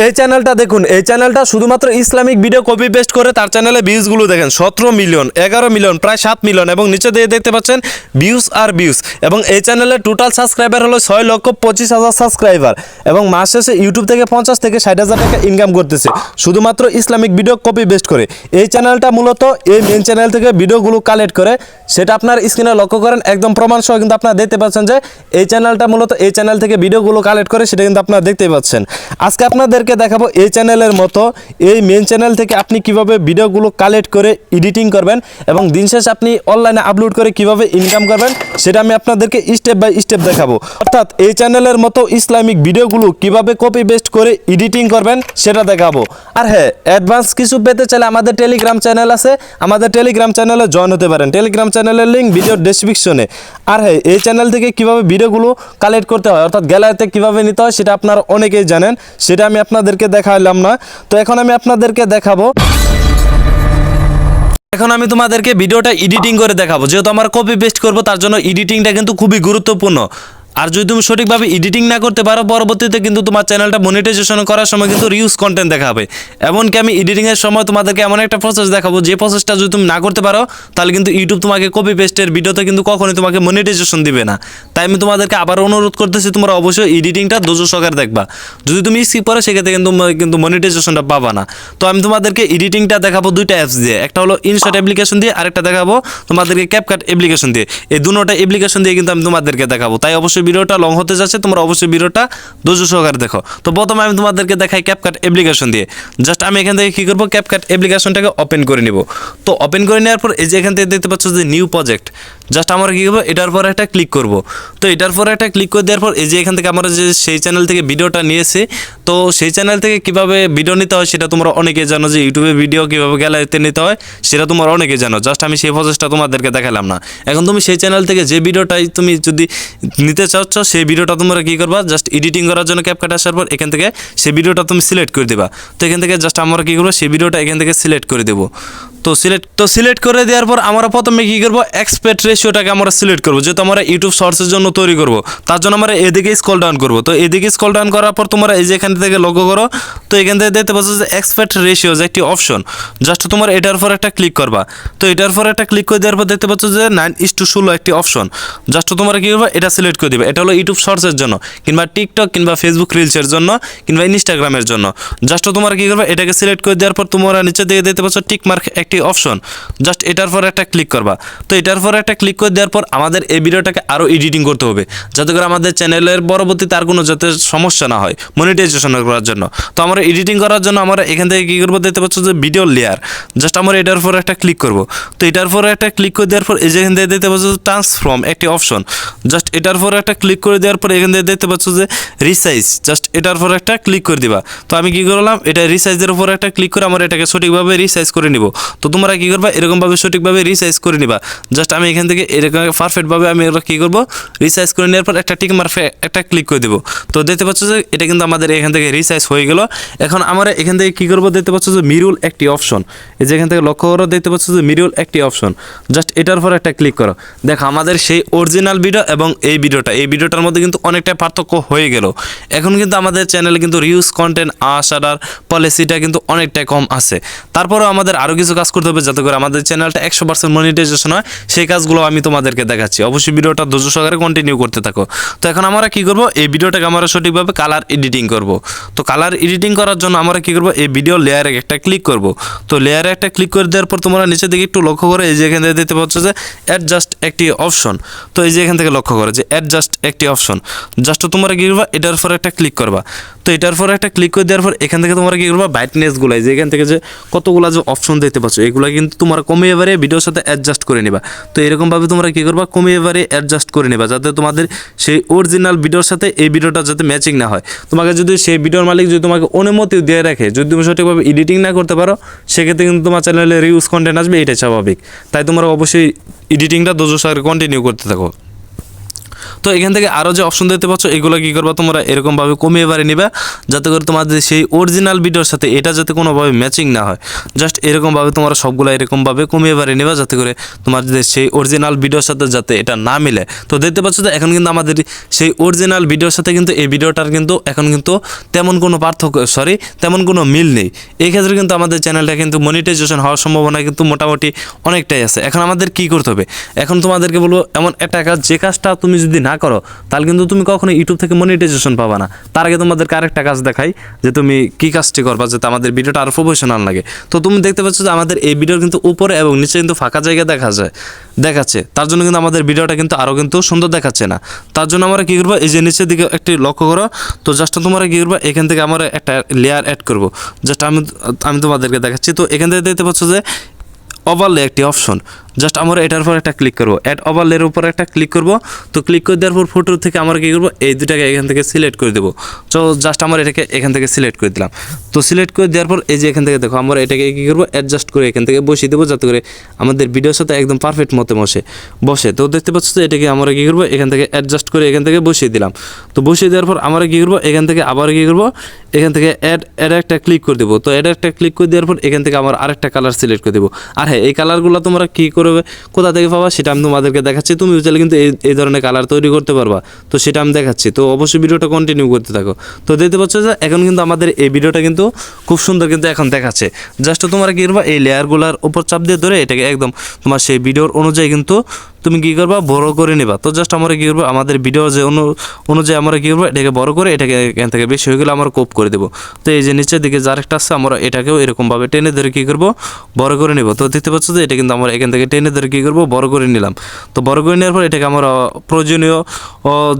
এই চ্যানেলটা দেখুন, এই চ্যানেলটা শুধুমাত্র ইসলামিক ভিডিও কপি পেস্ট করে তার চ্যানেলে ভিউজগুলো দেখেন, সতেরো মিলিয়ন এগারো মিলিয়ন প্রায় সাত মিলিয়ন এবং নিচে দিয়ে দেখতে পাচ্ছেন ভিউজ আর ভিউজ এবং এই চ্যানেলের টোটাল সাবস্ক্রাইবার হলো ছয় লক্ষ পঁচিশ হাজার সাবস্ক্রাইবার এবং মাস শেষে ইউটিউব থেকে পঞ্চাশ থেকে ষাট হাজার টাকা ইনকাম করতেছে, শুধুমাত্র ইসলামিক ভিডিও কপি পেস্ট করে। এই চ্যানেলটা মূলত এই মেন চ্যানেল থেকে ভিডিওগুলো কালেক্ট করে, সেটা আপনার স্ক্রিনে লক্ষ্য করেন, একদম প্রমাণ সহ কিন্তু আপনারা দেখতে পাচ্ছেন যে এই চ্যানেলটা মূলত এই চ্যানেল থেকে ভিডিওগুলো কালেক্ট করে, সেটা কিন্তু আপনারা দেখতেই পাচ্ছেন। আজকে আপনাদেরকে দেখাবো এই চ্যানেলের মতো। এই মেন চ্যানেল থেকে আপনি কীভাবে ভিডিওগুলো কালেক্ট করে এডিটিং করবেন এবং দিন শেষে আপনি অনলাইনে আপলোড করে কীভাবে ইনকাম করবেন, সেটা আমি আপনাদেরকে স্টেপ বাই স্টেপ দেখাবো। অর্থাৎ এই চ্যানেলের মতো ইসলামিক ভিডিওগুলো কীভাবে কপি পেস্ট করে এডিটিং করবেন, সেটা দেখাবো। আর হ্যাঁ অ্যাডভান্স কিছু পেতে চাইলে আমাদের টেলিগ্রাম চ্যানেল আছে। আমাদের টেলিগ্রাম চ্যানেলে জয়েন হতে পারেন। টেলিগ্রাম চ্যানেলের লিঙ্ক ভিডিও ডেসক্রিপশনে আর হ্যাঁ এই চ্যানেল থেকে কীভাবে ভিডিওগুলো কালেক্ট করতে হয়, অর্থাৎ গ্যালারিতে কীভাবে নিতে হয়, সেটা আপনারা অনেকেই জানেন। সেটা আমি আপনাদেরকে দেখাইলাম না। তো এখন আমি আপনাদেরকে দেখাবো। এখন আমি তোমাদেরকে ভিডিওটা এডিটিং করে দেখাবো। যেহেতু আমার কপি পেস্ট করব, তার জন্য এডিটিংটা কিন্তু খুবই গুরুত্বপূর্ণ। আর যদি তুমি সঠিকভাবে এডিটিং না করতে পারো, পরবর্তীতে কিন্তু তোমার চ্যানেলটা মনিটাইজেশন করার সময় কিন্তু রিউজ কন্টেন্ট দেখাবে। এমনকি আমি এডিটিংয়ের সময় তোমাদেরকে এমন একটা প্রসেস দেখাবো, যে প্রসেসটা যদি তুমি না করতে পারো, তাহলে কিন্তু ইউটিউব তোমাকে কপি পেস্টের ভিডিওতে কিন্তু কখনোই তোমাকে মনিটাইজেশন দিবে না। তাই আমি তোমাদেরকে আবার অনুরোধ করতেছি, তোমরা অবশ্যই এডিটিংটা ধৈর্য সহকারে দেখবা। যদি তুমি স্কিপ করো, সেক্ষেত্রে কিন্তু কিন্তু মনিটাইজেশনটা পাবা না। তো আমি তোমাদেরকে এডিটিংটা দেখাবো দুইটা অ্যাপস দিয়ে। একটা হলো ইনশট অ্যাপ্লিকেশন দিয়ে, আরেকটা দেখাবো তোমাদেরকে ক্যাপকাট অ্যাপ্লিকেশন দিয়ে। এই দুটোটা অ্যাপ্লিকেশন দিয়ে কিন্তু আমি তোমাদেরকে দেখাবো। তাই অবশ্যই ভিডিওটা লং হতে যাচ্ছে, তোমরা অবশ্যই ভিডিওটা ধৈর্য সহকারে দেখো। তো প্রথমে আমি তোমাদেরকে দেখাই ক্যাপকাট অ্যাপ্লিকেশন দিয়ে। জাস্ট আমি এখান থেকে কী করব? ক্যাপকাট অ্যাপ্লিকেশনটাকে ওপেন করে নিব। তো ওপেন করে নেওয়ার পর এই যে এখান থেকে দেখতে পাচ্ছ যে নিউ প্রজেক্ট জাস্ট আমরা কী করব? এটার পর একটা ক্লিক করব। তো এটার পর একটা ক্লিক করে দেওয়ার পর এই যে এখান থেকে আমরা যে সেই চ্যানেল থেকে ভিডিওটা নিয়েছি, তো সেই চ্যানেল থেকে কীভাবে ভিডিও নিতে হয় সেটা তোমরা অনেকে জানো যে ইউটিউবে ভিডিও কীভাবে গ্যালারিতে নিতে হয় সেটা তোমরা অনেকে জানো। জাস্ট আমি সেই প্রসেসটা তোমাদেরকে দেখালাম না। এখন তুমি সেই চ্যানেল থেকে যে ভিডিওটাই তুমি যদি নিতে চাচ্ছ, সেই ভিডিওটা তোমরা কী করবা? জাস্ট এডিটিং করার জন্য ক্যাপকাট আসার পর এখান থেকে সেই ভিডিওটা তুমি সিলেক্ট করে দেবা। তো এখান থেকে জাস্ট আমরা কী করব? সেই ভিডিওটা এখান থেকে সিলেক্ট করে দেবো। তো সিলেক্ট তো সিলেক্ট করে দেওয়ার পর আমরা প্রথমে কী করব? এক্সপেক্ট রেশিওটাকে আমরা সিলেক্ট করব, যেহেতু আমরা ইউটিউব শর্টসের জন্য তৈরি করব। তার জন্য আমরা এদিকে স্কল ডাউন করব। তো এদিকে স্কল ডাউন করার পর তোমরা এই যে এখান থেকে লক্ষ্য করো, তো এখান থেকে দেখতে পাচ্ছ যে এক্সপেক্ট রেশিও যে একটি অপশন জাস্ট তোমার এটার পর একটা ক্লিক করবা। তো এটার পর একটা ক্লিক করে দেওয়ার পর দেখতে পাচ্ছ যে নাইন ইস টু ষোলো একটি অপশন জাস্ট তোমরা কী করবে? এটা সিলেক্ট করে দিবে। এটা হলো ইউটিউব শর্টসের জন্য, কিংবা টিকটক কিংবা ফেসবুক রিলসের জন্য, কিংবা ইনস্টাগ্রামের জন্য। জাস্ট তোমরা কী করবে? এটাকে সিলেক্ট করে দেওয়ার পর তোমরা নিচে দিকে দেখতে পাচ্ছ টিক মার্ক একটি অপশন জাস্ট এটার পর একটা ক্লিক করবা। তো এটার পর একটা ক্লিক করে দেওয়ার পর আমাদের এই ভিডিওটাকে আরও এডিটিং করতে হবে। যাতে করে আমাদের চ্যানেলের পরবর্তীতে আর কোনো যাতে সমস্যা না হয় মনিটাইজেশন করার জন্য। তো আমরা এডিটিং করার জন্য আমরা এখান থেকে কী করব দেখতে পাচ্ছ যে ভিডিও লেয়ার জাস্ট আমরা এটার পর একটা ক্লিক করব। তো এটার পর একটা ক্লিক করে দেওয়ার পর এই যে এখান থেকে দেখতে পাচ্ছ ট্রান্সফর্ম একটি অপশন জাস্ট এটার পর একটা ক্লিক করে দেওয়ার পর এখান থেকে দেখতে পাচ্ছ যে রিসাইজ জাস্ট এটার পর একটা ক্লিক করে দিবা। তো আমি কী করলাম? এটা রিসাইজের উপর একটা ক্লিক করে আমরা এটাকে সঠিকভাবে রিসাইজ করে নিব। তো তোমরা কী করবা? এরকমভাবে সঠিকভাবে রিসাইজ করে নিবা। জাস্ট আমি এখান থেকে এরকম পারফেক্টভাবে আমি এগুলো কী করব? রিসাইজ করে নেওয়ার পর একটা টিক মারফে একটা ক্লিক করে দেবো। তো দেখতে পাচ্ছ যে এটা কিন্তু আমাদের এখান থেকে রিসাইজ হয়ে গেল। এখন আমরা এখান থেকে কী করব? দেখতে পাচ্ছ যে মিরুল একটি অপশন এই যে এখান থেকে লক্ষ্য করো, দেখতে পাচ্ছ যে মিরুল একটি অপশন জাস্ট এটার পর একটা ক্লিক করো। দেখো, আমাদের সেই অরিজিনাল ভিডিও এবং এই ভিডিওটা এই ভিডিওটার মধ্যে কিন্তু অনেকটা পার্থক্য হয়ে গেল। এখন কিন্তু আমাদের চ্যানেলে কিন্তু রিউজ কন্টেন্ট আসার পলিসিটা কিন্তু অনেকটাই কম আছে। তারপরেও আমাদের আরও কিছু কাজ করতে হবে যাতে করে আমাদের চ্যানেলটা একশো পার্সেন্ট মনিটাইজেশন হয়। সেই কাজগুলো আমি তোমাদেরকে দেখাচ্ছি। অবশ্যই ভিডিওটা ধৈর্য সহকারে কন্টিনিউ করতে থাকো। তো এখন আমরা কি করব? এই ভিডিওটাকে আমরা সঠিকভাবে কালার এডিটিং করব। তো কালার এডিটিং করার জন্য আমরা কি করব? এই ভিডিও লেয়ারে একটা ক্লিক করব। তো লেয়ারে একটা ক্লিক করে দেওয়ার পর তোমরা নিচে দিকে একটু লক্ষ্য করে এই যে এখান থেকে দেখতে পাচ্ছ যে অ্যাডজাস্ট একটি অপশন তো এই যে এখান থেকে লক্ষ্য করে যে অ্যাডজাস্ট একটি অপশন জাস্ট তোমরা কি করবা? এটার পর একটা ক্লিক করবা। তো এটার পর একটা ক্লিক করে দেওয়ার পর এখান থেকে তোমরা কি করবা? ব্রাইটনেসগুলো যে এখান থেকে যে কতগুলো যে অপশন দেখতে পাচ্ছ এগুলো কিন্তু তোমরা কমে এবারে ভিডিওর সাথে অ্যাডজাস্ট করে নেবা। তো এরকমভাবে তোমরা কী করবা? কমে এবারে অ্যাডজাস্ট করে নেবা যাতে তোমাদের সেই অরিজিনাল ভিডিওর সাথে এই ভিডিওটা যাতে ম্যাচিং না হয়। তোমাকে যদি সেই ভিডিওর মালিক যদি তোমাকে অনুমতি দিয়ে রাখে, যদি তুমি সঠিকভাবে এডিটিং না করতে পারো, সেক্ষেত্রে কিন্তু তোমার চ্যানেলে রিউজ কন্টেন্ট আসবে, এটাই স্বাভাবিক। তাই তোমরা অবশ্যই এডিটিংটা দুজো সাগরে কন্টিনিউ করতে থাকো। তো এখান থেকে আরও যে অপশন দেখতে পাচ্ছ, এগুলো কী করবা তোমরা? এরকমভাবে কমিয়ে বাড়ি নিবা, যাতে করে তোমাদের সেই অরিজিনাল ভিডিওর সাথে এটা যাতে কোনোভাবে ম্যাচিং না হয়। জাস্ট এরকমভাবে তোমরা সবগুলো এরকমভাবে কমিয়ে বাড়ি নিবা, যাতে করে তোমাদের সেই অরিজিনাল ভিডিওর সাথে যাতে এটা না মিলে। তো দেখতে পাচ্ছ যে এখন কিন্তু আমাদের সেই অরিজিনাল ভিডিওর সাথে কিন্তু এই ভিডিওটার কিন্তু এখন কিন্তু তেমন কোনো পার্থক্য সরি তেমন কোনো মিল নেই। এই ক্ষেত্রে কিন্তু আমাদের চ্যানেলটা কিন্তু মনিটাইজেশন হওয়ার সম্ভাবনা কিন্তু মোটামুটি অনেকটাই আছে। এখন আমাদের কি করতে হবে? এখন তোমাদেরকে বলব, এমন একটা কাজ, যে কাজটা তুমি যদি না করো, তাহলে কিন্তু তুমি কখনো ইউটিউব থেকে মনিটাইজেশন পাবা না। তার আগে তোমাদেরকে আরেকটা কাজ দেখাই, যে তুমি কি কাজটি করবা, যাতে আমাদের ভিডিওটা আরও প্রফেশনাল লাগে। তো তুমি দেখতে পাচ্ছ যে আমাদের এই ভিডিওর কিন্তু উপরে এবং নিচে কিন্তু ফাঁকা জায়গা দেখা যায়, দেখাচ্ছে। তার জন্য কিন্তু আমাদের ভিডিওটা কিন্তু আরও কিন্তু সুন্দর দেখাচ্ছে না। তার জন্য আমরা কী করব, এই যে নিচের দিকে একটি লক্ষ্য করো, তো জাস্ট তোমরা কী করব, এখান থেকে আমরা একটা লেয়ার অ্যাড করব। জাস্ট আমি আমি তোমাদেরকে দেখাচ্ছি, তো এখান থেকে দেখতে পাচ্ছ যে ওভারলে একটি অপশন জাস্ট আমরা এটার উপর একটা ক্লিক করব। অ্যাড ওভারলের উপর একটা ক্লিক করব। তো ক্লিক করে দেওয়ার পর ফটো থেকে আমরা কী করব? এই দুটাকে এখান থেকে সিলেক্ট করে দেবো। তো জাস্ট আমরা এটাকে এখান থেকে সিলেক্ট করে দিলাম। তো সিলেক্ট করে দেওয়ার পর এই যে এখান থেকে দেখো, আমরা এটাকে কী করব? অ্যাডজাস্ট করে এখান থেকে বসিয়ে দেবো যাতে করে আমাদের ভিডিওর সাথে একদম পারফেক্ট মতো বসে বসে। তো দেখতে পাচ্ছ তো এটাকে আমরা কী করব? এখান থেকে অ্যাডজাস্ট করে এখান থেকে বসিয়ে দিলাম। তো বসিয়ে দেওয়ার পর আমরা কী করব? এখান থেকে আবার কী করব? এখান থেকে অ্যাড অ্যাড একটা ক্লিক করে দেবো। তো অ্যাড একটা ক্লিক করে দেওয়ার পর এখান থেকে আমার আরেকটা কালার সিলেক্ট করে দেবো। আর হ্যাঁ এই কালারগুলো তোমরা কী করবে কোথা থেকে পাবা সেটা আমি তোমাদেরকে দেখাচ্ছি। তুমি চাইলে কিন্তু এই এই ধরনের কালার তৈরি করতে পারবা। তো সেটা আমি দেখাচ্ছি। তো অবশ্যই ভিডিওটা কন্টিনিউ করতে থাকো। তো দেখতে পাচ্ছ যে এখন কিন্তু আমাদের এই ভিডিওটা কিন্তু খুব সুন্দর কিন্তু এখন দেখাচ্ছে। জাস্ট তোমরা কী করবা, এই লেয়ারগুলোর উপর চাপ দিয়ে ধরে এটাকে একদম তোমার সেই ভিডিওর অনুযায়ী কিন্তু তুমি কী করবা? বড় করে নিবা। তো জাস্ট আমরা কী করব? আমাদের ভিডিও যে অনু, অনুযায়ী আমরা কী করব? এটাকে বড় করে এটাকে এখান থেকে বেশি হয়ে গেলে আমরা কোপ করে দেবো। তো এই যে নিচের দিকে যার একটা আছে, আমরা এটাকেও এরকমভাবে টেনে ধরে কী করব? বড় করে নিব। তো দেখতে পাচ্ছ যে এটা কিন্তু আমরা এখান থেকে টেনে ধরে কী করব? বড় করে নিলাম। তো বড় করে নেওয়ার পর এটাকে আমরা প্রয়োজনীয়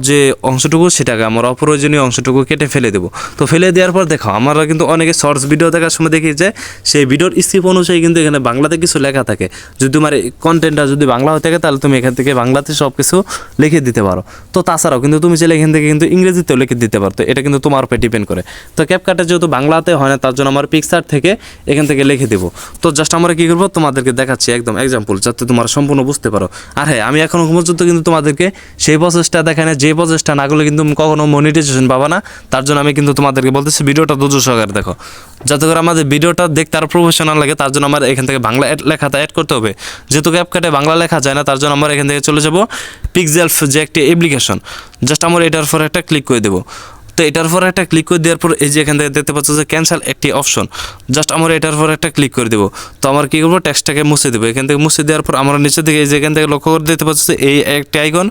যে অংশটুকু সেটাকে আমরা অপ্রয়োজনীয় অংশটুকু কেটে ফেলে দেবো। তো ফেলে দেওয়ার পর দেখো, আমরা কিন্তু অনেকে শর্টস ভিডিও দেখার সময় দেখি যে সেই ভিডিওর স্ক্রিপ্ট অনুযায়ী কিন্তু এখানে বাংলাতে কিছু লেখা থাকে। যদি তোমার কন্টেন্টটা যদি বাংলা হয়ে থাকে, তাহলে তুমি এখান থেকে বাংলাতে সব কিছু লিখে দিতে পারো। তো তাছাড়াও কিন্তু তুমি চাইলে এখান থেকে কিন্তু ইংরেজিতেও লিখে দিতে পারো। তো এটা কিন্তু তোমার উপরে ডিপেন্ড করে। তো ক্যাপকাটে যেহেতু বাংলাতে হয় না, তার জন্য আমার পিকচার থেকে এখান থেকে লিখে দেবো। তো জাস্ট আমরা কী করব? তোমাদেরকে দেখাচ্ছি একদম এক্সাম্পল যাতে তোমরা সম্পূর্ণ বুঝতে পারো। আর হ্যাঁ আমি এখনও পর্যন্ত কিন্তু তোমাদেরকে সেই প্রসেসটা দেখায় না যে প্রচেষ্টা না করলে কিন্তু তুমি কখনো মনিটাইজেশন পাবা না। তার জন্য আমি কিন্তু তোমাদেরকে বলতেছি, ভিডিওটা দুজো সহকারে দেখো। যাতে করে আমাদের ভিডিওটা দেখতে আরও প্রফেশনাল লাগে, তার জন্য আমার এখান থেকে বাংলা লেখাটা অ্যাড করতে হবে। যেহেতু ক্যাপকাটে বাংলা লেখা যায় না, তার জন্য আমরা এখান থেকে চলে যাব পিক্সেলফ যে একটি অ্যাপ্লিকেশন জাস্ট আমরা এটার পর একটা ক্লিক করে দেবো। তো এটার পর একটা ক্লিক করে দেওয়ার পর এই যে এখান থেকে দেখতে পাচ্ছ যে ক্যান্সেল একটি অপশন জাস্ট আমরা এটার পর একটা ক্লিক করে দেবো। তো আমার কী করব? টেক্সটটাকে মুছে দেবো। এখান থেকে মুছে দেওয়ার পর আমরা নিচে থেকে এই যে এখান থেকে লক্ষ্য করে দেখতে পাচ্ছ যে এই একটি আইকন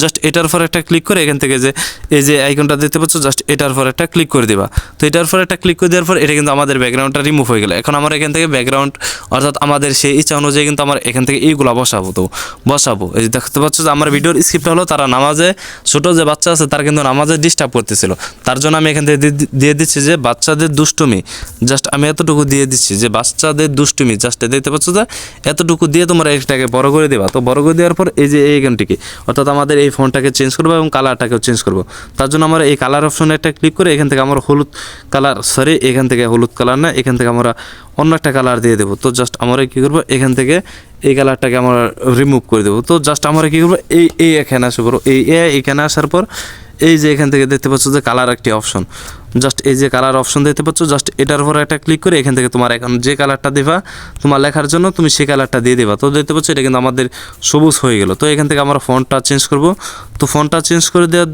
জাস্ট এটার পর একটা ক্লিক করে এখান থেকে যে এই যে আইকনটা দেখতে পাচ্ছ জাস্ট এটার পর একটা ক্লিক করে দেবা। তো এটার পর একটা ক্লিক করে দেওয়ার পর এটা কিন্তু আমাদের ব্যাকগ্রাউন্ডটা রিমুভ হয়ে গেল। এখন আমরা এখান থেকে ব্যাকগ্রাউন্ড অর্থাৎ আমাদের সেই ইচ্ছা অনুযায়ী কিন্তু আমরা এখান থেকে এইগুলো বসাবো তো, বসাবো। এই যে দেখতে পাচ্ছ যে আমার ভিডিওর স্ক্রিপ্ট হলো, তারা নামাজে, ছোটো যে বাচ্চা আছে, তার কিন্তু নামাজে ডিস্টার্ব করতেছিল। তার জন্য আমি এখান থেকে দিয়ে দিচ্ছি যে বাচ্চাদের দুষ্টুমি। জাস্ট আমি এতটুকু দিয়ে দিচ্ছি যে বাচ্চাদের দুষ্টুমি। জাস্ট দেখতে পাচ্ছ যে এতটুকু দিয়ে তোমরা এটাকে বড় করে দেবা। তো বড় করে দেওয়ার পর এই যে এই গানটিকে, অর্থাৎ আমাদের এই ফোনটাকে চেঞ্জ করব এবং কালারটাকেও চেঞ্জ করব। তার জন্য আমরা এই কালার অপশনে একটা ক্লিক করে এখান থেকে আমরা হলুদ কালার সরি এখান থেকে হলুদ কালার না, এখান থেকে আমরা অন্য একটা কালার দিয়ে দেবো। তো জাস্ট আমরা কী করব? এখান থেকে এই কালারটাকে আমরা রিমুভ করে দেবো। তো জাস্ট আমরা কী করব? এই এই এখানে আসে পড়ো এই এখানে আসার পর এই যে এখান থেকে দেখতে পাচ্ছ যে কালার একটি অপশন জাস্ট এই যে কালার অপশন দেখতে পাচ্ছ জাস্ট এটার উপর একটা ক্লিক করে এখান থেকে তোমার এখন যে কালারটা দেবা, তোমার লেখার জন্য তুমি সেই কালারটা দিয়ে দেবা। তো দেখতে পাচ্ছ এটা কিন্তু আমাদের সবুজ হয়ে গেল। তো এখান থেকে আমরা ফোনটা চেঞ্জ করব। তো ফোনটা চেঞ্জ করে দেওয়ার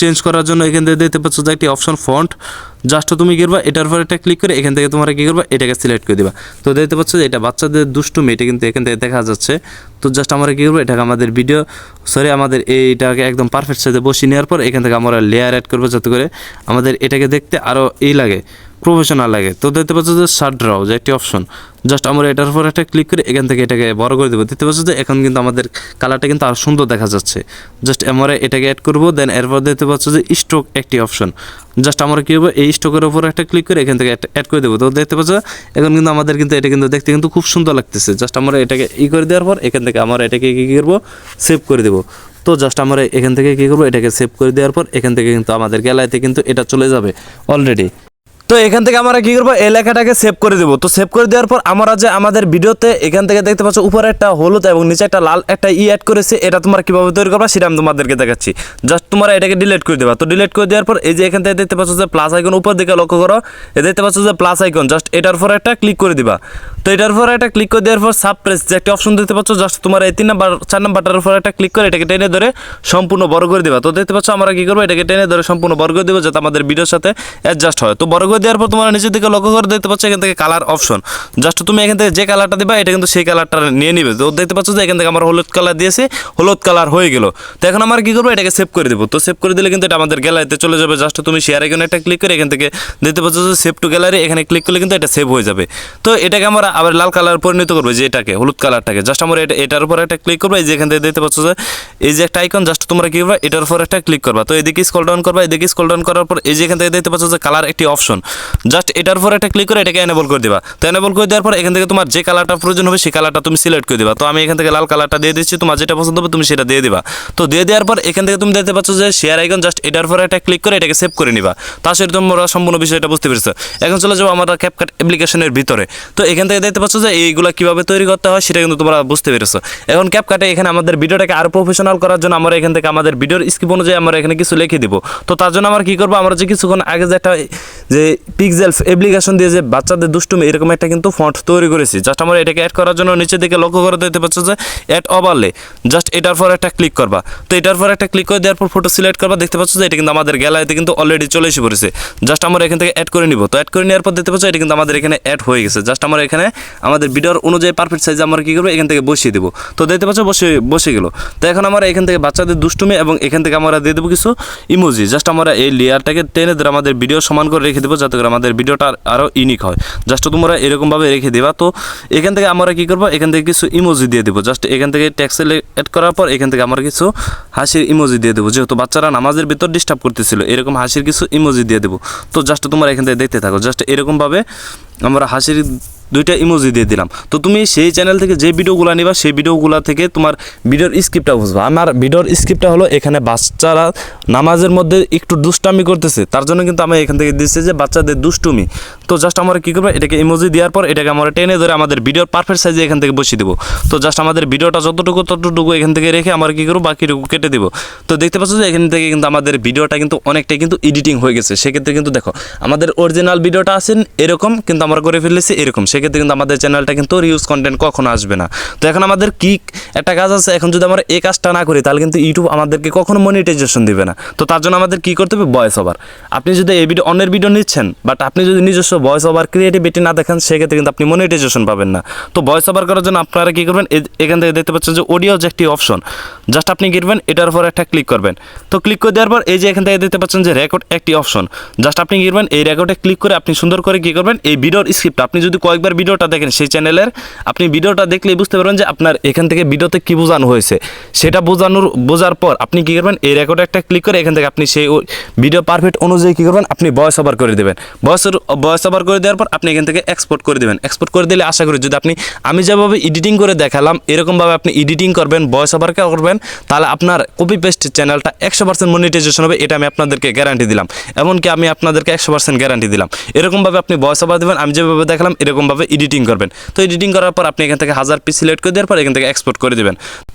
চেঞ্জ করার জন্য এখান থেকে দেখতে পাচ্ছ যে একটি অপশন ফন্ট জাস্ট তুমি করবা এটার উপর এটা ক্লিক করে এখান থেকে তোমরা কী করবা, এটাকে সিলেক্ট করে দিবা। তো দেখতে পাচ্ছ যে এটা বাচ্চাদের দুষ্টু মেয়েটা কিন্তু এখান থেকে দেখা যাচ্ছে। তো জাস্ট আমরা কী করব, এটাকে আমাদের ভিডিও সরি আমাদের এইটাকে একদম পারফেক্ট সাথে বসিয়ে নেওয়ার পর এখান থেকে আমরা লেয়ার অ্যাড করব যাতে করে আমাদের এটাকে দেখতে আরও এই লাগে। প্রফেশনাল লাগে। তো দেখতে পাচ্ছ যে শার্ট যে একটি অপশন জাস্ট আমরা এটার উপর একটা ক্লিক করে এখান থেকে এটাকে বড় করে দেবো। দেখতে পাচ্ছ যে এখন কিন্তু আমাদের কালারটা কিন্তু আরও সুন্দর দেখা যাচ্ছে। জাস্ট আমরা এটাকে অ্যাড করব দেন এরপর দেখতে পাচ্ছ যে স্ট্রোক একটি অপশন জাস্ট আমরা কী হবে এই স্ট্রোকের উপর একটা ক্লিক করে এখান থেকে অ্যাড করে দেবো। তো দেখতে পাচ্ছ, এখন কিন্তু আমাদের কিন্তু এটা কিন্তু দেখতে কিন্তু খুব সুন্দর লাগতেছে। জাস্ট আমরা এটাকে ই করে দেওয়ার পর এখান থেকে আমরা এটাকে কী করব সেভ করে দেবো। তো জাস্ট আমরা এখান থেকে কী করব, এটাকে সেভ করে দেওয়ার পর এখান থেকে কিন্তু আমাদের গ্যালারিতে কিন্তু এটা চলে যাবে অলরেডি তো এখান থেকে আমরা কি করব? এলাকাটাকে সেভ করে দেবো। তো সেভ করে দেওয়ার পর আমরা যে আমাদের ভিডিওতে এখান থেকে দেখতে পাচ্ছ, উপরে একটা হলুদ এবং নিচে একটা লাল একটা ই অ্যাড করেছে। এটা তোমরা কীভাবে তৈরি করবা সেটা আমি তোমাদেরকে দেখাচ্ছি। জাস্ট তোমরা এটাকে ডিলিট করে দেবা। তো ডিলিট করে দেওয়ার পর এই যে এখান থেকে দেখতে পাচ্ছ যে প্লাস আইকন উপর দিকে লক্ষ্য করো। এ দেখতে পাচ্ছ যে প্লাস আইকন জাস্ট এটার পর একটা ক্লিক করে দিবা। তো এটার পর একটা ক্লিক করে দেওয়ার পর সাবপ্রেস যে একটা অপশন দেখতে পাচ্ছ জাস্ট তোমার এই তিন নাম্বার চার নাম্বারটার উপর একটা ক্লিক করে এটাকে টেনে ধরে সম্পূর্ণ বড় করে দিবা। তো দেখতে পাচ্ছ, আমরা কি করব? এটাকে টেনে ধরে সম্পূর্ণ বড় করে দেবো, যাতে আমাদের ভিডিওর সাথে অ্যাডজাস্ট হয়। তো বড় করে দেওয়ার পর তোমরা নিচের দিকে লক্ষ্য করে, দেখতে পাচ্ছ, এখান থেকে কালার অপশন জাস্ট তুমি এখান থেকে যে কালারটা দিবা, এটা কিন্তু সেই কালারটা নিয়ে নিবে। তো দেখতে পাচ্ছ যে এখান থেকে আমার হলুদ কালার দিয়েছে, হলুদ কালার হয়ে গেল। তো এখন আমার কী করব? এটাকে সেভ করে দেবো। তো সেভ করে দিলে কিন্তু এটা আমাদের গ্যালারিতে চলে যাবে। জাস্ট তুমি শেয়ার এখানে একটা ক্লিক করে এখান থেকে দেখতে পাচ্ছ যে সেভ টু গ্যালারি এখানে ক্লিক করলে কিন্তু এটা সেভ হয়ে যাবে। তো এটাকে আমরা আবার লাল কালার পরিণত করব যে এটাকে হলুদ কালারটাকে। জাস্ট আমরা এটা এটার উপর একটা ক্লিক করব, এই যে এখান থেকে দেখতে পাচ্ছ যে, এই যে একটা আইকন জাস্ট তোমরা কি করবা, এটার উপর একটা ক্লিক করবা। তো এদিকে স্কল ডাউন করবা, এদিকে স্কল ডাউন করার পর এই যে এখান থেকে দেখতে পাচ্ছ যে কালার একটি অপশন জাস্ট এটার উপর একটা ক্লিক করে এটাকে এনেবল করে দিবা। তো এনেবল করে দেওয়ার পর এখান থেকে তোমার যে কালারটা প্রয়োজন হবে, সেই কালারটা তুমি সিলেক্ট করে দিবা। তো আমি এখান থেকে লাল কালারটা দিয়ে দিচ্ছি, তোমার যেটা পছন্দ হবে তুমি সেটা দিয়ে দিবা। তো দিয়ে দেওয়ার পর এখান থেকে তুমি দেখতে পাচ্ছ যে শেয়ার আইকন জাস্ট এটার উপর একটা ক্লিক করে এটাকে সেভ করে নিবা। তার সাথে তোমরা সম্পূর্ণ বিষয়টা বুঝতে পেরেছ। এখন চলে যাব আমরা ক্যাপকাট অ্যাপ্লিকেশনের ভিতরে। তো এখান থেকে দেখতে পাচ্ছ যে এইগুলো কীভাবে তৈরি করতে হয় সেটা কিন্তু তোমরা বুঝতে পেরেছ। এখন ক্যাপকাটে এখানে আমাদের ভিডিওটাকে আরও প্রফেশনাল করার জন্য আমরা এখান থেকে আমাদের ভিডিওর স্কিপ অনুযায়ী আমরা এখানে কিছু লিখে দিব। তো তার জন্য আমরা কি করব, আমরা যে কিছুক্ষণ আগে যে একটা যে পিক্সেল অ্যাপ্লিকেশন দিয়ে যে বাচ্চাদের দুষ্টুমি এরকম একটা কিন্তু ফন্ট তৈরি করেছি। জাস্ট আমরা এটাকে অ্যাড করার জন্য নিচের দিকে লক্ষ্য করে দেখতে পাচ্ছ যে অ্যাড ওভারলে জাস্ট এটার পর একটা ক্লিক করবা। তো এটার পর একটা ক্লিক করে দেওয়ার পর ফটো সিলেক্ট করবা, দেখতে পাচ্ছ যে এটা কিন্তু আমাদের গ্যালারিতে কিন্তু অলরেডি চলে এসে পড়েছে। জাস্ট আমরা এখান থেকে অ্যাড করে নিব। তো অ্যাড করে নেওয়ার পর দেখতে পাচ্ছ এটা কিন্তু আমাদের এখানে অ্যাড হয়ে গেছে। জাস্ট আমরা এখানে আমাদের ভিডিওর অনুযায়ী পারফেক্ট সাইজে আমরা কী করব? এখান থেকে বসিয়ে দেবো। তো দেখতে পাচ্ছ, বসে বসে গেল। তো এখন আমরা এখান থেকে বাচ্চাদের দুষ্টুমি এবং এখান থেকে আমরা দিয়ে দেবো কিছু ইমোজি জাস্ট আমরা এই লেয়ারটাকে টেনে ধরে আমাদের ভিডিও সমান করে রেখে দেবো, যাতে করে আমাদের ভিডিওটা আরও ইউনিক হয়। জাস্ট তোমরা এরকমভাবে রেখে দেবা। তো এখান থেকে আমরা কী করব? এখান থেকে কিছু ইমোজি দিয়ে দেবো। জাস্ট এখান থেকে ট্যাক্সে অ্যাড করার পর এখান থেকে আমরা কিছু হাসির ইমোজি দিয়ে দেবো। যেহেতু বাচ্চারা নামাজের ভিতর ডিস্টার্ব করতেছিল, এরকম হাসির কিছু ইমোজি দিয়ে দেবো। তো জাস্ট তোমরা এখান থেকে দেখতে থাকো। জাস্ট এরকমভাবে আমরা হাসির দুইটা ইমোজি দিয়ে দিলাম। তো তুমি সেই চ্যানেল থেকে যে ভিডিওগুলো নিবা, সেই ভিডিওগুলো থেকে তোমার ভিডিওর স্ক্রিপ্টটা বুঝবা। আমার ভিডিওর স্ক্রিপ্টটা হলো এখানে বাচ্চারা নামাজের মধ্যে একটু দুষ্টামি করতেছে। তার জন্য কিন্তু আমি এখান থেকে দিচ্ছি যে বাচ্চাদের দুষ্টুমি। তো জাস্ট আমরা কী করব? এটাকে ইমোজি দেওয়ার পর এটাকে আমরা টেনে ধরে আমাদের ভিডিওর পারফেক্ট সাইজে এখান থেকে বসিয়ে দেবো। তো জাস্ট আমাদের ভিডিওটা যতটুকু ততটুকু এখান থেকে রেখে আমরা কী করব? বাকিটুকু কেটে দেবো। তো দেখতে পাচ্ছ যে এখান থেকে কিন্তু আমাদের ভিডিওটা কিন্তু অনেকটাই কিন্তু এডিটিং হয়ে গেছে। সেক্ষেত্রে কিন্তু দেখো, আমাদের অরিজিনাল ভিডিওটা আছেন এরকম, কিন্তু আমরা করে ফেলেছি এরকম। সেক্ষেত্রে কিন্তু আমাদের চ্যানেলটা কিন্তু রিউজ কন্টেন্ট কখনো আসবে না। তো এখন আমাদের কি একটা কাজ আছে, এখন যদি আমরা এই কাজটা না করি, তাহলে কিন্তু ইউটিউব আমাদেরকে কখনো মনিটাইজেশন দিবে না। তো তার জন্য আমাদের কি করতে হবে? ভয়েস ওভার আপনি যদি এই ভিডিও অন্যের ভিডিও নিচ্ছেন বাট আপনি যদি নিজস্ব ভয়েস ওভার ক্রিয়েটিভিটি না দেখেন, সেক্ষেত্রে কিন্তু আপনি মনিটাইজেশন পাবেন না। তো ভয়েস ওভার করার জন্য আপনারা কি করবেন? এখান থেকে দেখতে পাচ্ছেন যে অডিও যে একটি অপশন জাস্ট আপনি কি করবেন এটার উপর একটা ক্লিক করবেন। তো ক্লিক করে দেওয়ার পর এই যে এখান থেকে দেখতে পাচ্ছেন যে রেকর্ড একটি অপশন জাস্ট আপনি কি করবেন এই রেকর্ডে ক্লিক করে আপনি সুন্দর করে কি করবেন? এই ভিডিওর স্ক্রিপ্ট আপনি যদি কয়েকবার ভিডিওটা দেখেন, সেই চ্যানেলের। আপনি ভিডিওটা দেখলেই বুঝতে পারবেন যে আপনার এখান থেকে ভিডিওতে কি বোঝানো হয়েছে। সেটা বোঝানোর, বোঝার পর আপনি কি করবেন, এই রেকর্ডে একটা ক্লিক করে এখান থেকে আপনি সেই ভিডিও পারফেক্ট অনুযায়ী কি করবেন, আপনি ভয়েস ওভার করে দেবেন। ভয়েস ভয়েস ওভার করে দেওয়ার পর আপনি এখান থেকে এক্সপোর্ট করে দেবেন। এক্সপোর্ট করে দিলে আশা করি যদি আপনি, আমি যেভাবে এডিটিং করে দেখালাম, এরকমভাবে আপনি এডিটিং করবেন ভয়েস ওভার করবেন, তাহলে আপনার কপি পেস্ট চ্যানেলটা একশো পার্সেন্ট মনিটাইজেশন হবে, এটা আমি আপনাদেরকে গ্যারান্টি দিলাম। এমনকি আমি আপনাদেরকে একশো পার্সেন্ট গ্যারান্টি দিলাম। এরকমভাবে আপনি ভয়েস ওভার দেবেন, আমি যেভাবে দেখালাম, এরকমভাবে এডিটিং করবেন? তো এডিটিং করার পর আপনি এখান থেকে হাজার পিস সিলেক্ট করে দেওয়ার পর এখান থেকে এক্সপোর্ট করে দেবেন।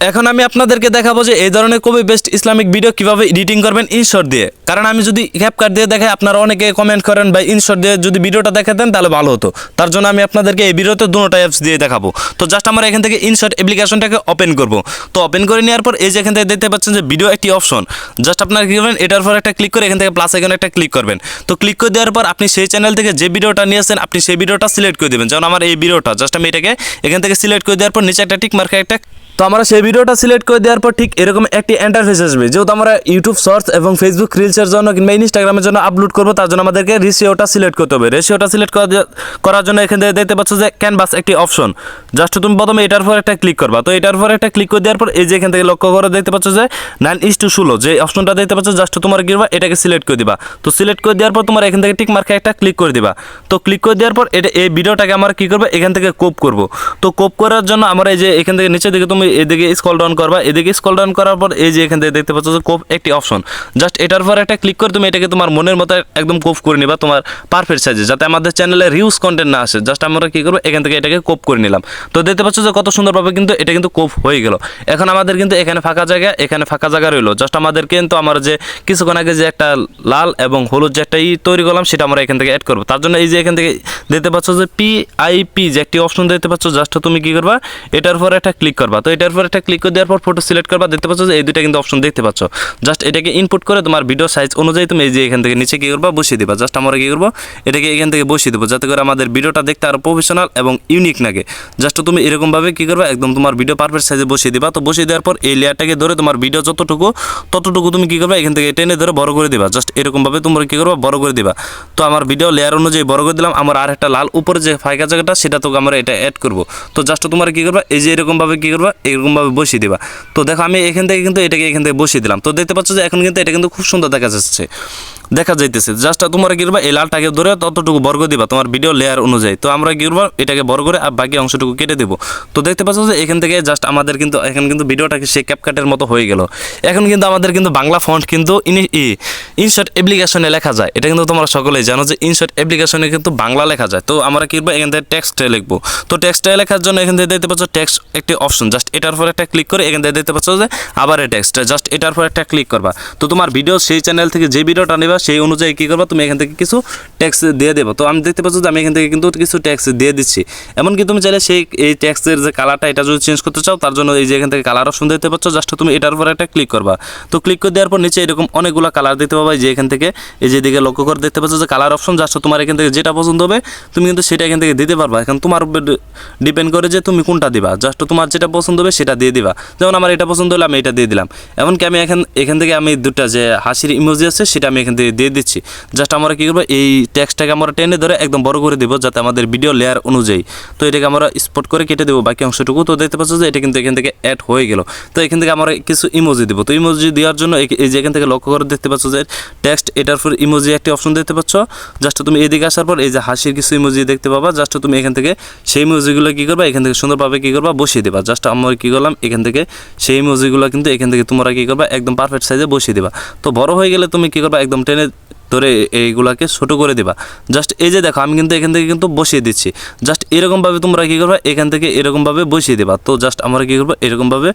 এখন আমি আপনাদেরকে দেখাবো যে এই ধরনের কবি বেস্ট ইসলামিক ভিডিও কীভাবে এডিটিং করবেন ইনশর্ট দিয়ে। কারণ আমি যদি ক্যাপকাট দিয়ে দেখাই, আপনারা অনেকে কমেন্ট করেন বা ইনশর্ট দিয়ে যদি ভিডিওটা দেখাতেন, তাহলে ভালো হতো। তার জন্য আমি আপনাদেরকে এই ভিডিওতে দুটো অ্যাপস দিয়ে দেখাবো। তো জাস্ট আমরা এখান থেকে ইনশর্ট অ্যাপ্লিকেশনটাকে ওপেন করব। তো ওপেন করে নেওয়ার পর এই যে এখান থেকে দেখতে পাচ্ছেন যে ভিডিও একটি অপশন জাস্ট আপনারা কি করবেন, এটার পর একটা ক্লিক করে এখান থেকে প্লাস এখানে একটা ক্লিক করবেন। তো ক্লিক করে দেওয়ার পর আপনি সেই চ্যানেল থেকে যে ভিডিওটা নিয়েছেন, আপনি সেই ভিডিওটা সিলেক্ট করে দেবেন। যেমন আমার এই ভিডিওটা জাস্ট আমি এটাকে এখান থেকে সিলেক্ট করে দেওয়ার পর নিচে একটা টিক মার্কে একটা তো আমরা সেই ভিডিওটা সিলেক্ট করে দেওয়ার পর ঠিক এরকম একটি ইন্টারফেস আসবে, যেহেতু আমরা ইউটিউব শর্টস এবং ফেসবুক রিলসের জন্য কিংবা ইনস্টাগ্রামের জন্য আপলোড করব, তার জন্য আমাদেরকে রেশিওটা সিলেক্ট করতে হবে। রেশিওটা সিলেক্ট করার জন্য এখান থেকে দেখতে পাচ্ছ যে ক্যানভাস একটি অপশন জাস্ট তুমি প্রথমে এটার পর একটা ক্লিক করবা। তো এটার পর একটা ক্লিক করে দেওয়ার পর এই যে এখান থেকে লক্ষ্য করে, দেখতে পাচ্ছ যে নাইন ইস টু ষোলো। যে অপশনটা দেখতে পাচ্ছ জাস্ট তোমার কি করবা, এটাকে সিলেক্ট করে দিবা। তো সিলেক্ট করে দেওয়ার পর তোমার এখান থেকে টিক মার্কে একটা ক্লিক করে দিবা। তো ক্লিক করে দেওয়ার পর এটা এই ভিডিওটাকে আমরা কী করব, এখান থেকে কোপ করব। তো কোপ করার জন্য আমরা এই যে এখান থেকে নিচে দিকে তুমি তুমি এদিকে স্কল ডাউন করবা, এদিকে স্কল ডাউন করার পর এই যে এখান থেকে দেখতে পাচ্ছ যে কোপ একটি অপশন জাস্ট এটার পর একটা ক্লিক করে তুমি এটাকে তোমার মনের মতো একদম কোপ করে নিবা, তোমার পারফেক্ট সাইজে যাতে আমাদের চ্যানেলে রিউজ কন্টেন্ট না আসে। জাস্ট আমরা কী করব, এখান থেকে এটাকে কোপ করে নিলাম। তো দেখতে পাচ্ছ যে কত সুন্দরভাবে কিন্তু এটা কিন্তু কোপ হয়ে গেল। এখন আমাদের কিন্তু এখানে ফাঁকা জায়গা, এখানে ফাঁকা জায়গা রইল। জাস্ট আমাদের কিন্তু আমার যে কিছুক্ষণ আগে যে একটা লাল এবং হলুদ যে একটা ই তৈরি করলাম, সেটা আমরা এখান থেকে অ্যাড করব। তার জন্য এই যে এখান থেকে দেখতে পাচ্ছ যে পি আই পি যে একটি অপশন দেখতে পাচ্ছ জাস্ট তুমি কী করবা, এটার পর একটা ক্লিক করবা। তো এটার উপর একটা ক্লিক করে দেওয়ার পর ফটো সিলেক্ট করবা, দেখতে পাচ্ছ যে এই দুইটা কিন্তু অপশন দেখতে পাচ্ছ। জাস্ট এটাকে ইনপুট করে তোমার ভিডিও সাইজ অনুযায়ী তুমি এই যে এখান থেকে নিচে কি করবা বসিয়ে দিবা। জাস্ট আমরা কি করব এটাকে এখান থেকে বসিয়ে দেবো, যাতে করে আমাদের ভিডিওটা দেখতে আরও প্রফেশনাল এবং ইউনিক লাগে। জাস্ট তুমি এরকমভাবে কী করবা, একদম তোমার ভিডিও পারফেক্ট সাইজে বসিয়ে দিবা। তো বসিয়ে দেওয়ার পর এই লেয়ারটাকে ধরে তোমার ভিডিও যতটুকু, ততটুকু তুমি কী করবা, এখান থেকে টেনে ধরে বড় করে দিবা। জাস্ট এরকমভাবে তোমরা কী করবা, বড় করে দিবা। তো আমার ভিডিও লেয়ার অনুযায়ী বড় করে দিলাম, আমার আর একটা লাল উপরে যে ফাঁকা জায়গাটা, সেটা তোকে আমরা এটা অ্যাড করব। তো জাস্ট তোমরা কী করবা, এই যে এরকমভাবে কী করবা এরকমভাবে বসিয়ে দিবা। তো দেখো আমি এখান থেকে কিন্তু এটাকে এখান থেকে বসিয়ে দিলাম। তো দেখতে পাচ্ছ যে এখন কিন্তু এটা কিন্তু খুব সুন্দর দেখা যাচ্ছে। দেখা যাইতেছে জাস্ট তোমরা কি করবা এই লালটাকে ধরে ততটুকু বর্গ দিবা, তোমার ভিডিও লেয়ার অনুযায়ী। তো আমরা কি করব এটাকে বড় করে আর বাকি অংশটুকু কেটে দেবো। তো দেখতে পাচ্ছ যে এখান থেকে জাস্ট আমাদের কিন্তু, এখন কিন্তু ভিডিওটাকে সেই ক্যাপকাটের মতো হয়ে গেল। এখন কিন্তু আমাদের কিন্তু বাংলা ফন্ট কিন্তু ইনশর্ট অ্যাপ্লিকেশনে লেখা যায়। এটা কিন্তু তোমরা সকলেই জানো যে ইনশর্ট অ্যাপ্লিকেশনে কিন্তু বাংলা লেখা যায়। তো আমরা করব, এখান থেকে টেক্সটে লিখব। তো টেক্সটে লেখার জন্য এখান থেকে দেখতে পাচ্ছ টেক্সট একটি অপশন জাস্ট এটার উপর একটা ক্লিক করে এখান থেকে দেখতে পাচ্ছ যে আবার এই টেক্সট জাস্ট এটার উপর একটা ক্লিক করবা। তো তোমার ভিডিও সেই চ্যানেল থেকে যে ভিডিওটা নেবা সেই অনুযায়ী কী করবা, তুমি এখান থেকে কিছু ট্যাক্স দিয়ে দেবো। তো আমি দেখতে পাচ্ছ যে আমি এখান থেকে কিন্তু কিছু ট্যাক্স দিয়ে দিচ্ছি। এমনকি তুমি চাইলে সেই এই ট্যাক্সের যে কালারটা এটা যদি চেঞ্জ করতে চাও, তার জন্য এই যে এখান থেকে কালার অপশন দেখতে পাচ্ছ জাস্ট তুমি এটার উপর একটা ক্লিক করবা। তো ক্লিক করে দেওয়ার পর নিচে এরকম অনেকগুলো কালার দেখতে পাবা যে এখান থেকে, এই যে দিকে লক্ষ্য করে দেখতে পাচ্ছ যে কালার অপশন জাস্ট তোমার এখান থেকে যেটা পছন্দ হবে, তুমি কিন্তু সেটা এখান থেকে দিতে পারবা। এখন তোমার উপর ডিপেন্ড করে যে তুমি কোনটা দিবা। জাস্ট তোমার যেটা পছন্দ হবে, সেটা দিয়ে দিবা। যেমন আমার এটা পছন্দ হলে, আমি এটা দিয়ে দিলাম। এমনকি আমি এখান এখান থেকে আমি দুটা যে হাসির ইমোজি আছে, সেটা আমি এখান থেকে দিয়ে দিচ্ছি। জাস্ট আমরা কী করব, এই ট্যাক্সটাকে আমরা টেনে ধরে একদম বড় করে দেবো যাতে আমাদের ভিডিও লেয়ার অনুযায়ী। তো এটাকে আমরা স্পট করে কেটে দেবো বাকি অংশটুকু। তো দেখতে পাচ্ছ যে এটা কিন্তু এখান থেকে অ্যাড হয়ে গেল। তো এখান থেকে আমরা কিছু ইমোজি দেবো। তো ইমোজি দেওয়ার জন্য এই- যে এখান থেকে লক্ষ্য করে, দেখতে পাচ্ছ যে টেক্সট এটার পর ইমোজি একটি অপশন দেখতে পাচ্ছ। জাস্ট তুমি এদিকে আসার পর এই যে হাসির কিছু ইমোজি দেখতে পাবা। জাস্ট তুমি এখান থেকে সেই ইমোজিগুলো কী করবা, এখান থেকে সুন্দরভাবে কী করবা, বসিয়ে দেবা। জাস্ট আমরা কী করলাম, এখান থেকে সেই ইমোজিগুলো কিন্তু এখান থেকে তোমরা কী করবা, একদম পারফেক্ট সাইজে বসিয়ে দেবা। তো বড় হয়ে গেলে তুমি কী করবা, একদম টেনে ধরে এইগুলাকে ছোট করে দিবা। জাস্ট এই যে দেখো, আমি কিন্তু এখান থেকে কিন্তু বসিয়ে দিচ্ছি। জাস্ট এরকমভাবে তোমরা কী করবা? এখান থেকে এরকমভাবে বসিয়ে দেবা। তো জাস্ট আমরা কী করব? এরকমভাবে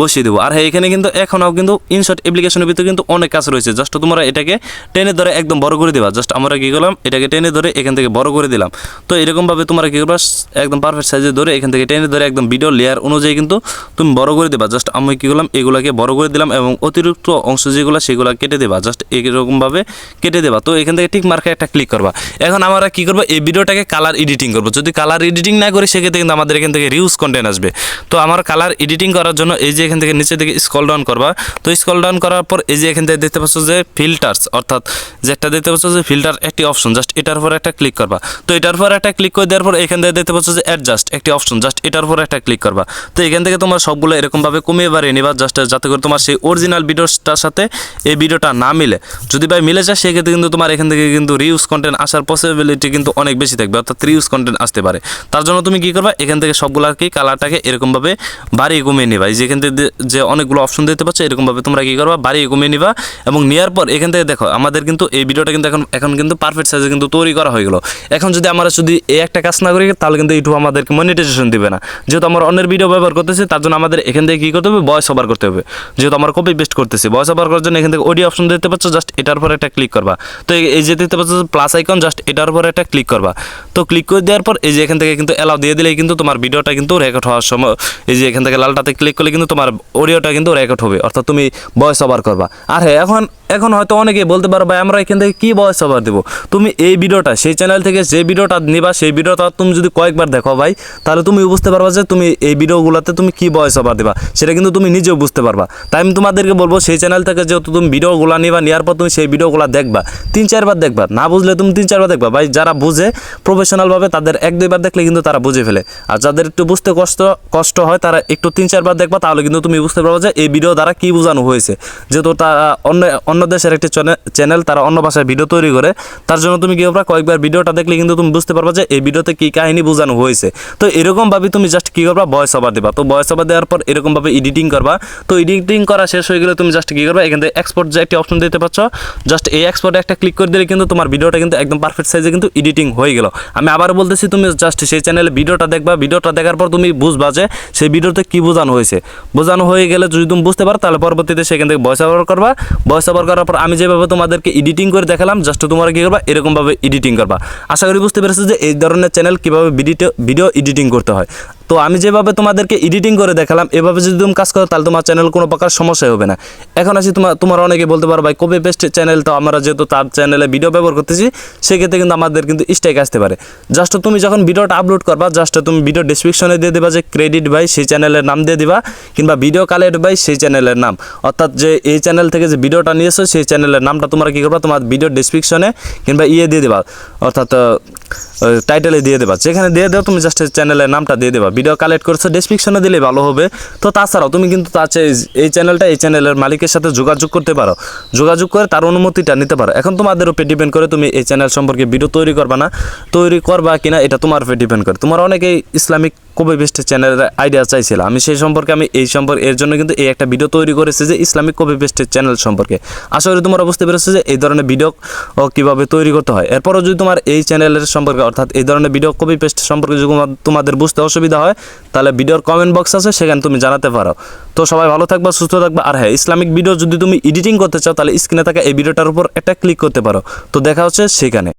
বসিয়ে দেবো। আর হ্যাঁ এখানে কিন্তু এখনও কিন্তু ইনশর্ট অ্যাপ্লিকেশনের ভিতরে কিন্তু অনেক কাজ রয়েছে। জাস্ট তোমরা এটাকে টেনে ধরে একদম বড় করে দেবা। জাস্ট আমরা কী করলাম? এটাকে টেনে ধরে এখান থেকে বড় করে দিলাম। তো এরকমভাবে তোমরা কী করবা? একদম পারফেক্ট সাইজে ধরে এখান থেকে টেনে ধরে একদম ভিডিও লেয়ার অনুযায়ী কিন্তু তুমি বড় করে দেবা। জাস্ট আমি কী করলাম? এগুলাকে বড় করে দিলাম এবং অতিরিক্ত অংশ যেগুলো, সেগুলো কেটে দেবা। জাস্ট এরকমভাবে কেটে দেবা, তো এখান থেকে ঠিক মার্কে একটা ক্লিক করবা। এখন আমরা কি করব? এই ভিডিওটাকে কালার এডিটিং করব। যদি কালার এডিটিং না করি, সেক্ষেত্রে কিন্তু আমাদের এখান থেকে রিউজ কন্টেন্ট আসবে। তো আমার কালার এডিটিং করার জন্য এই যে এখান থেকে নিচে থেকে স্কল ডাউন করবা। তো স্কল ডাউন করার পর এই যে এখান থেকে দেখতে পাচ্ছ যে ফিল্টার্স অর্থাৎ যে একটা দেখতে পাচ্ছ যে ফিল্টার একটি অপশন জাস্ট এটার উপর একটা ক্লিক করবা। তো এটার উপর একটা ক্লিক করে দেওয়ার পর এখান থেকে দেখতে পাচ্ছ যে অ্যাডজাস্ট একটি অপশন জাস্ট এটার উপর একটা ক্লিক করবা। তো এখান থেকে তোমার সবগুলো এরকমভাবে কমিয়ে বাড়িয়ে নিবা জাস্ট যাতে করে তোমার সেই অরিজিনাল ভিডিওটার সাথে এই ভিডিওটা না মিলে। যদি ভাই মিলে যায়, সেক্ষেত্রে কিন্তু তোমার এখান থেকে কিন্তু রিউজ কন্টেন্ট আসার পসিবিলিটি কিন্তু অনেক বেশি থাকবে, অর্থাৎ রিউজ কন্টেন্ট আসতে পারে। তার জন্য তুমি কী করবা? এখান থেকে সবগুলো আর কি কালারটাকে এরকমভাবে বাড়িয়ে কমিয়ে নিবা। এই যে এখান থেকে যে- অনেকগুলো অপশন দিতে পারছ এরকমভাবে তোমরা কী করবা? বাড়িয়ে কমিয়ে নিবা এবং নেওয়ার পর এখান থেকে দেখো, আমাদের কিন্তু এই ভিডিওটা কিন্তু এখন এখন কিন্তু পারফেক্ট সাইজে কিন্তু তৈরি করা হয়ে গেলো। এখন যদি আমরা যদি এই একটা কাজ না করি, তাহলে কিন্তু ইউটিউব আমাদেরকে মনিটাইজেশন দিবে না। যেহেতু আমরা অন্যের ভিডিও ব্যবহার করতেছি, তার জন্য আমাদের এখান থেকে কী করতে হবে? ভয়েস ওভার করতে হবে। যেহেতু আমরা কপি পেস্ট করতেছি। ভয়েস ওভার করার জন্য এখান থেকে অডিও অপশন দেখতে পাচ্ছ জাস্ট এটার উপর একটা ক্লিক করবা। তো এই- যে দেখতে পাচ্ছ প্লাস আইকন জাস্ট এটার উপর একটা ক্লিক করবা। তো ক্লিক করে দেওয়ার পর এই যে এখান থেকে কিন্তু অ্যালাউ দিয়ে দিলেই কিন্তু তোমার ভিডিওটা কিন্তু রেকর্ড হওয়ার সময় এই যে এখান থেকে লালটাতে ক্লিক করলে কিন্তু তোমার অডিওটা কিন্তু রেকর্ড হবে। অর্থাৎ তুমি ভয়েস ওভার করবা। আর হ্যাঁ এখন এখন হয়তো অনেকেই বলতে পারো, ভাই, আমরা এখান থেকে কী ভয়েস ওভার দেবো? তুমি এই ভিডিওটা, সেই চ্যানেল থেকে যে ভিডিওটা নিবা, সেই ভিডিওটা তুমি যদি কয়েকবার দেখো ভাই, তাহলে তুমি বুঝতে পারবা যে তুমি এই ভিডিওগুলোতে তুমি কী ভয়েস ওভার দেবা। সেটা কিন্তু তুমি নিজেও বুঝতে পারবা। তাই আমি তোমাদেরকে বলব, সেই চ্যানেল থেকে যেহেতু তুমি ভিডিওগুলো নিবা, নেওয়ার পর তুমি সেই ভিডিওগুলো দেখবা, তিন চারবার দেখবা। না বুঝলে তুমি তিন চারবার দেখবা। ভাই, যারা বুঝে প্রফেশনালভাবে তাদের এক, দুইবার দেখলে কিন্তু তারা বুঝে ফেলে। আর যাদের একটু বুঝতে কষ্ট কষ্ট হয়, তারা একটু তিন চারবার দেখবা, তাহলে কিন্তু তুমি বুঝতে পারবে যে এই ভিডিও দ্বারা কী বোঝানো হয়েছে। যেহেতু তারা অন্য অন্য অন্য দেশের একটি চ্যানেল, তারা অন্য ভাষায় ভিডিও তৈরি করে। তার জন্য তুমি কি করবা কয়েকবার ভিডিওটা দেখলে কিন্তু তুমি বুঝতে পারবা যে এই ভিডিওতে কি কাহিনী বোঝানো হয়েছে। তো এরকমভাবে তুমি জাস্ট কি করবা? ভয়েস ওভার দিবা। তো ভয়েস ওভার দেওয়ার পর এরকমভাবে এডিটিং করবা। তো এডিটিং করা শেষ হয়ে গেলে তুমি জাস্ট কি করবা? এখান থেকে এক্সপোর্ট যে একটি অপশন দিতে পারছ জাস্ট এই এক্সপোর্টে একটা ক্লিক করে দিলে কিন্তু তোমার ভিডিওটা কিন্তু একদম পারফেক্ট সাইজে কিন্তু এডিটিং হয়ে গেল। আমি আবার বলতেছি, তুমি জাস্ট সেই চ্যানেলে ভিডিওটা দেখবা। ভিডিওটা দেখার পর তুমি বুঝবা যে সেই ভিডিওতে কি বোঝানো হয়েছে। বোঝানো হয়ে গেলে যদি তুমি বুঝতে পারো, তাহলে পরবর্তীতে সেখান থেকে ভয়েস ওভার করবা। ভয়েস ওভার করার পর আমি যেভাবে তোমাদেরকে এডিটিং করে দেখালাম জাস্ট তোমরা কী করবা? এরকমভাবে এডিটিং করবা। আশা করি বুঝতে পেরেছ যে এই ধরনের চ্যানেল কীভাবে ভিডিও ভিডিও এডিটিং করতে হয়। তো আমি যেভাবে তোমাদেরকে এডিটিং করে দেখালাম, এভাবে যদি তুমি কাজ করো, তাহলে তোমার চ্যানেল কোনো প্রকার সমস্যাই হবে না। এখন আসি তোমার তোমার অনেকে বলতে পারো, ভাই কপি পেস্ট চ্যানেল তো আমরা যেহেতু তার চ্যানেলে ভিডিও ব্যবহার করতেছি, সেক্ষেত্রে কিন্তু আমাদের কিন্তু স্ট্রাইক আসতে পারে। জাস্ট তুমি যখন ভিডিওটা আপলোড করবা জাস্ট তুমি ভিডিও ডিসক্রিপশনে দিয়ে দেবা যে ক্রেডিট ভাই, সেই চ্যানেলের নাম দিয়ে দিবা, কিংবা ভিডিও কালেক্ট ভাই, সেই চ্যানেলের নাম। অর্থাৎ যে এই চ্যানেল থেকে যে ভিডিওটা নিয়েছো, সেই চ্যানেলের নামটা তোমরা কী করবা? তোমার ভিডিও ডিসক্রিপশনে কিংবা ইয়ে দিয়ে দেবা। অর্থাৎ টাইটেলে দিয়ে দেবা। যেখানে দিয়ে দেও, তুমি জাস্ট চ্যানেলের নামটা দিয়ে দেবা ভিডিও কালেক্ট করছ ডিসক্রিপশনে দিলে ভালো হবে। তো তাছাড়াও তুমি কিন্তু তার এই চ্যানেলটা এই চ্যানেলের মালিকের সাথে যোগাযোগ করতে পারো। যোগাযোগ করে তার অনুমতিটা নিতে পারো। এখন তোমাদের উপরে ডিপেন্ড করে তুমি এই চ্যানেল সম্পর্কে ভিডিও তৈরি করবা না। তৈরি করবা কিনা, এটা তোমার উপরে ডিপেন্ড করে। তোমার অনেকেই ইসলামিক কবি বেস্টের চ্যানেলের আইডিয়া চাইছিল আমি সেই সম্পর্কে আমি এই সম্পর্কে এর জন্য কিন্তু এই একটা ভিডিও তৈরি করেছি যে ইসলামিক কবি বেস্টের চ্যানেল সম্পর্কে। আশা করি তোমরা বুঝতে পেরেছ যে এই ধরনের ভিডিও কীভাবে তৈরি করতে হয়। এরপরও যদি তোমার এই চ্যানেলের সম্পর্কে, অর্থাৎ এই ধরনের ভিডিও কপি পেস্ট সম্পর্কে যদি তোমাদের বুঝতে অসুবিধা হয়, তাহলে ভিডিওর কমেন্ট বক্স আছে, সেখানে তুমি জানাতে পারো। তো সবাই ভালো থাকবা, সুস্থ থাকবা, আর হ্যাঁ ইসলামিক ভিডিও যদি তুমি এডিটিং করতে চাও, তাহলে স্ক্রিনে থাকা এই ভিডিওটার উপর একটা ক্লিক করতে পারো। তো দেখা হচ্ছে সেখানে।